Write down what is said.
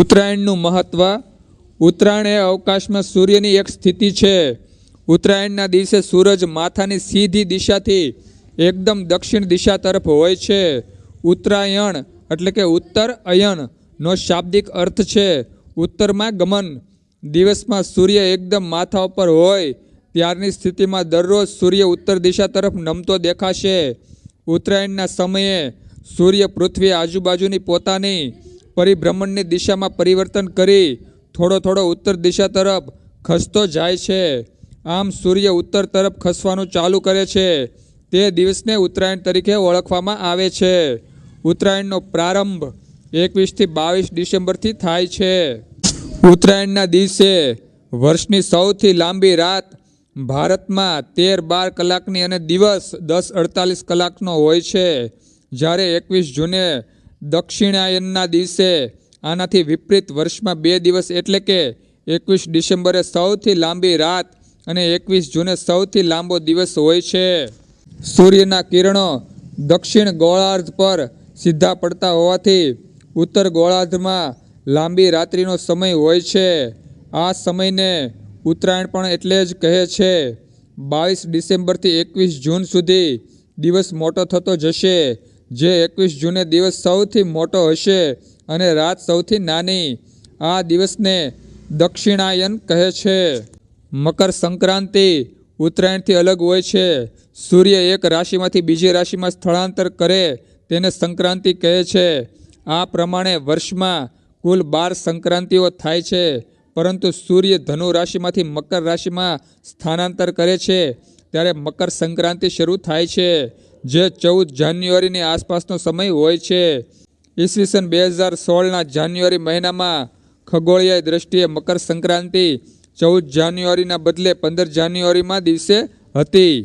ઉત્તરાયણનું મહત્ત્વ ઉત્તરાયણ એ અવકાશમાં સૂર્યની એક સ્થિતિ છે. ઉત્તરાયણના દિવસે સૂરજ માથાની સીધી દિશાથી એકદમ દક્ષિણ દિશા તરફ હોય છે. ઉત્તરાયણ એટલે કે ઉત્તર અયનનો શાબ્દિક અર્થ છે. ઉત્તરમાં ગમન. દિવસમાં સૂર્ય એકદમ માથા ઉપર હોય, ત્યારની સ્થિતિમાં દરરોજ સૂર્ય ઉત્તર દિશા તરફ નમતો દેખાશે. ઉત્તરાયણના સમયે સૂર્ય પૃથ્વી આજુબાજુની પોતાની પરિભ્રમણની દિશામાં પરિવર્તન કરી થોડો થોડો ઉત્તર દિશા તરફ ખસતો જાય છે. આમ સૂર્ય ઉત્તર તરફ ખસવાનું ચાલુ કરે છે. તે દિવસને ઉત્તરાયણ તરીકે ઓળખવામાં આવે છે. ઉત્તરાયણનો પ્રારંભ એકવીસથી બાવીસ ડિસેમ્બરથી થાય છે. ઉત્તરાયણના દિવસે વર્ષની સૌથી લાંબી રાત ભારતમાં તેર બાર કલાકની અને દિવસ દસ અડતાલીસ કલાકનો હોય છે. જ્યારે એકવીસ જૂને દક્ષિણાયનના દિવસે, આનાથી વિપરીત વર્ષમાં બે દિવસ એટલે કે એકવીસ ડિસેમ્બરે સૌથી લાંબી રાત અને એકવીસ જૂને સૌથી લાંબો દિવસ હોય છે. સૂર્યના કિરણો દક્ષિણ ગોળાર્ધ પર સીધા પડતા હોવાથી ઉત્તર ગોળાર્ધમાં લાંબી રાત્રિનો સમય હોય છે. આ સમયને ઉત્તરાયણ પણ એટલે જ કહે છે. બાવીસ ડિસેમ્બરથી એકવીસ જૂન સુધી દિવસ મોટો થતો જશે. જે એકવીસ જૂને દિવસ સૌથી મોટો હશે અને રાત સૌથી નાની, આ દિવસને દક્ષિણાયન કહે છે. મકર સંક્રાંતિ ઉત્તરાયણથી અલગ હોય છે. સૂર્ય એક રાશિમાંથી બીજી રાશિમાં સ્થળાંતર કરે તેને સંક્રાંતિ કહે છે. આ પ્રમાણે વર્ષમાં કુલ બાર સંક્રાંતિઓ થાય છે, પરંતુ સૂર્ય ધનુ રાશિમાંથી મકર રાશિમાં સ્થાનાંતર કરે છે. ત્યારે મકર સંક્રાંતિ શરૂ થાય છે. જે ચૌદ જાન્યુઆરીની આસપાસનો સમય હોય છે. ઈસવીસન બે હજાર સોળના જાન્યુઆરી મહિનામાં ખગોળીય દ્રષ્ટિએ મકર સંક્રાંતિ ચૌદ જાન્યુઆરીના બદલે પંદર જાન્યુઆરીમાં દિવસે હતી.